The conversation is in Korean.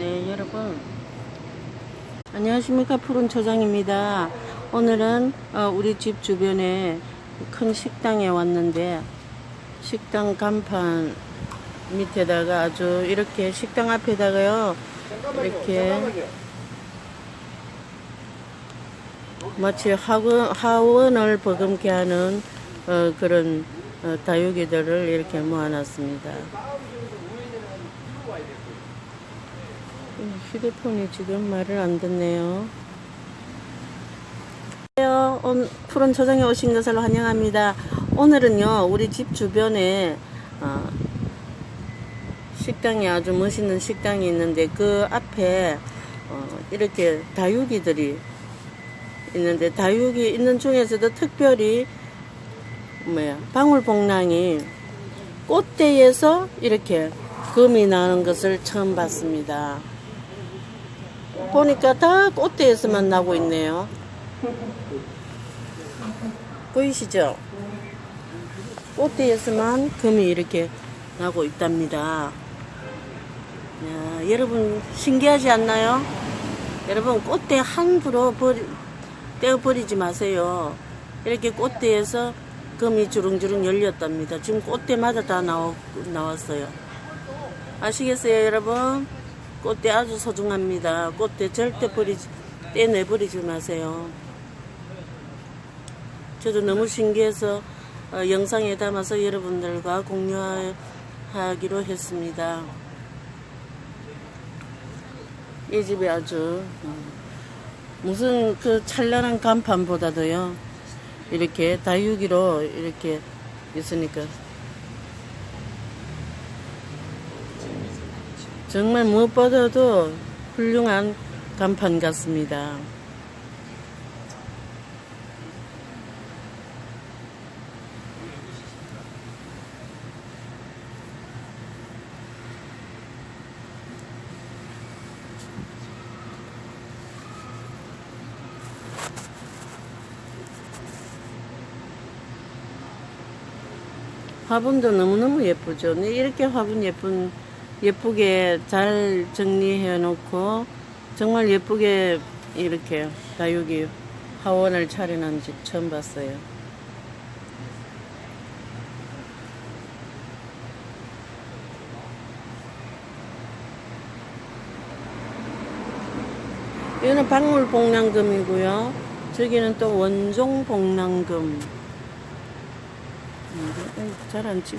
네, 여러분. 안녕하십니까. 푸른 초장입니다. 오늘은 어, 우리 집 주변에 큰 식당에 왔는데, 식당 간판 밑에다가 아주 이렇게 식당 앞에다가요, 이렇게 마치 하원, 하원을 버금게 하는 어, 그런 어, 다육이들을 이렇게 모아놨습니다. 음, 휴대폰이 지금 말을 안 듣네요. 안녕하세요. 오늘 푸른 초장에 오신 것을 환영합니다. 오늘은요, 우리 집 주변에 어, 식당이 아주 멋있는 식당이 있는데 그 앞에 어, 이렇게 다육이들이 있는데 다육이 있는 중에서도 특별히 뭐야 방울복랑이 꽃대에서 이렇게 금이 나는 것을 처음 봤습니다. 보니까 다 꽃대에서만 나고 있네요. 보이시죠? 꽃대에서만 금이 이렇게 나고 있답니다. 야, 여러분 신기하지 않나요? 여러분 꽃대 함부로 버리, 떼어버리지 마세요. 이렇게 꽃대에서 금이 주릉주릉 열렸답니다. 지금 꽃대마다 다 나오, 나왔어요. 아시겠어요, 여러분? 꽃대 아주 소중합니다. 꽃대 절대 버리지, 떼내버리지 마세요. 저도 너무 신기해서 어, 영상에 담아서 여러분들과 공유하기로 했습니다. 이 집이 아주 음, 무슨 그 찬란한 간판보다도요 이렇게 다육이로 이렇게 있으니까 정말 무엇보다도 훌륭한 간판 같습니다. 화분도 너무너무 예쁘죠. 네, 이렇게 화분 예쁜, 예쁘게 잘 정리해 놓고, 정말 예쁘게 이렇게 다육이 화원을 차려놓은 집 처음 봤어요. 이거는 박물 복랑금이고요. 저기는 또 원종 복랑금. 잘 안 찍.